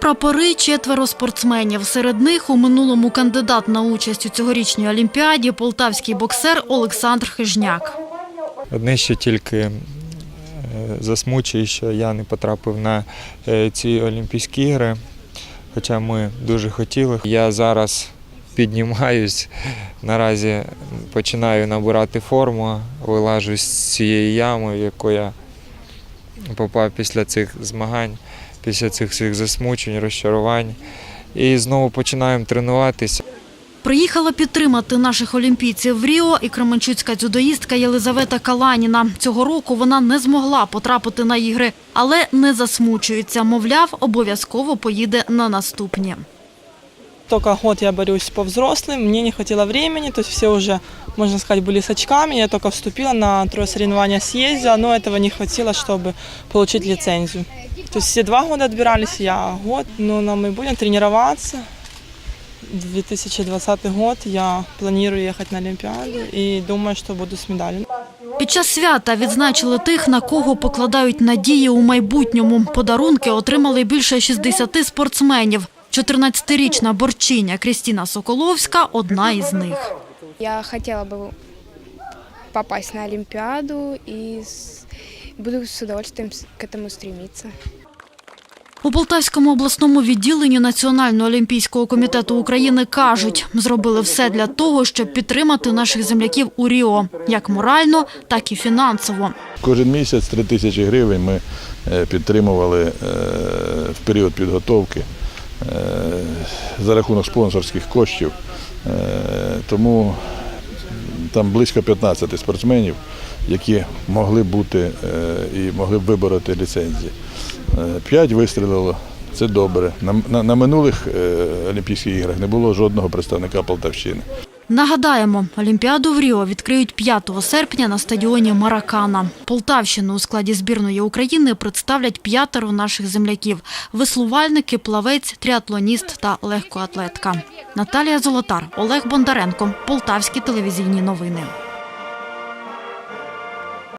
прапори четверо спортсменів. Серед них у минулому кандидат на участь у цьогорічній олімпіаді полтавський боксер Олександр Хижняк. Одне ще тільки е, засмучує, що я не потрапив на е, ці Олімпійські ігри, хоча ми дуже хотіли. Я зараз піднімаюсь, наразі починаю набирати форму, вилажу з цієї ями, в яку я попав після цих змагань, після цих всіх засмучень, розчарувань. І знову починаємо тренуватися. Приїхала підтримати наших олімпійців в Ріо і кременчуцька дзюдоїстка Єлизавета Каланіна. Цього року вона не змогла потрапити на ігри, але не засмучується. Мовляв, обов'язково поїде на наступні. Только год я борюсь по взрослым, мне не хватило времени, то есть все уже, можно сказать, были с очками. Я только вступила на трое соревнования, съездила, но этого не хватило, чтобы получить лицензию. То есть все два года отбирались, я год, но нам мы будем тренироваться. 2020 год я планирую ехать на Олимпиаду и думаю, что буду с медалью. Під час свята відзначили тих, на кого покладають надії у майбутньому. Подарунки отримали більше 60 спортсменів. 14-річна борчиня Крістіна Соколовська – одна із них. Я хотела бы попасть на Олимпиаду и с- буду с удовольствием к этому стремиться. У Полтавському обласному відділенні Національного олімпійського комітету України кажуть, зробили все для того, щоб підтримати наших земляків у Ріо, як морально, так і фінансово. Кожен місяць 3 тисячі гривень ми е, підтримували е, в період підготовки за рахунок спонсорських коштів. Е, Тому там близько 15 спортсменів, які могли бути е, і могли б вибороти ліцензії. Е, П'ять вистрілило. Це добре. На, на, на минулих е, Олімпійських іграх не було жодного представника Полтавщини. Нагадаємо, Олімпіаду в Ріо відкриють 5 серпня на стадіоні Маракана. Полтавщину у складі збірної України представлять п'ятеро наших земляків – веслувальники, плавець, тріатлоніст та легкоатлетка. Наталія Золотар, Олег Бондаренко, Полтавські телевізійні новини.